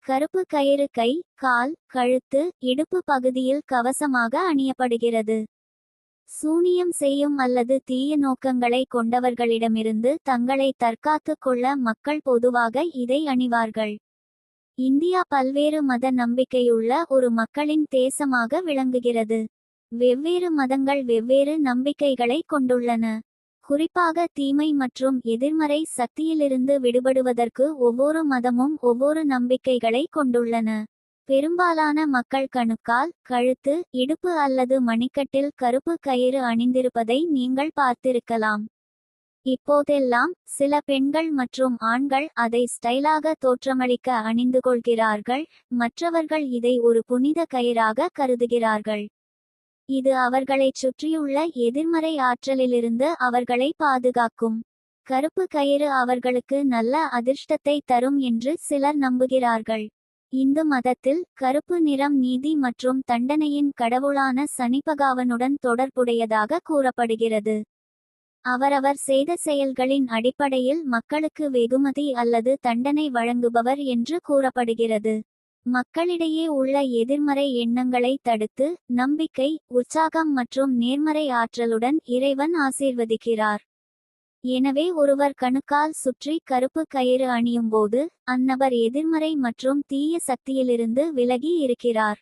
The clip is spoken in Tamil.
கருப்பு கயிறு கை கால் கழுத்து இடுப்பு பகுதியில் கவசமாக அணியப்படுகிறது. சூனியம் செய்யும் அல்லது தீய நோக்கங்களை கொண்டவர்களிடமிருந்து தங்களை தற்காத்துக் கொள்ள மக்கள் பொதுவாக இதை அணிவார்கள். இந்தியா பல்வேறு மத நம்பிக்கையுள்ள ஒரு மக்களின் தேசமாக விளங்குகிறது. வெவ்வேறு மதங்கள் வெவ்வேறு நம்பிக்கைகளை கொண்டுள்ளன. குறிப்பாக தீமை மற்றும் எதிர்மறை சக்தியிலிருந்து விடுபடுவதற்கு ஒவ்வொரு மதமும் ஒவ்வொரு நம்பிக்கைகளை கொண்டுள்ளன. பெரும்பாலான மக்கள் கணுக்கால் கழுத்து இடுப்பு அல்லது மணிக்கட்டில் கருப்பு கயிறு அணிந்திருப்பதை நீங்கள் பார்த்திருக்கலாம். இப்போதெல்லாம் சில பெண்கள் மற்றும் ஆண்கள் அதை ஸ்டைலாக தோற்றமளிக்க அணிந்து கொள்கிறார்கள் மற்றவர்கள் இதை ஒரு புனித கயிறாக கருதுகிறார்கள். இது அவர்களைச் சுற்றியுள்ள எதிர்மறை ஆற்றலிலிருந்து அவர்களை பாதுகாக்கும். கருப்பு கயிறு அவர்களுக்கு நல்ல அதிர்ஷ்டத்தை தரும் என்று சிலர் நம்புகிறார்கள். இந்து மதத்தில் கருப்பு நிறம் நீதி மற்றும் தண்டனையின் கடவுளான சனிபகாவனுடன் தொடர்புடையதாக கூறப்படுகிறது. அவரவர் செய்த செயல்களின் அடிப்படையில் மக்களுக்கு வெகுமதி அல்லது தண்டனை வழங்குபவர் என்று கூறப்படுகிறது. மக்களிடையே உள்ள எதிர்மறை எண்ணங்களை தடுத்து நம்பிக்கை உற்சாகம் மற்றும் நேர்மறை ஆற்றலுடன் இறைவன் ஆசீர்வதிக்கிறார். எனவே ஒருவர் கணுக்கால் சுற்றி கருப்பு கயிறு அணியும்போது அந்நபர் எதிர்மறை மற்றும் தீய சக்தியிலிருந்து விலகி இருக்கிறார்.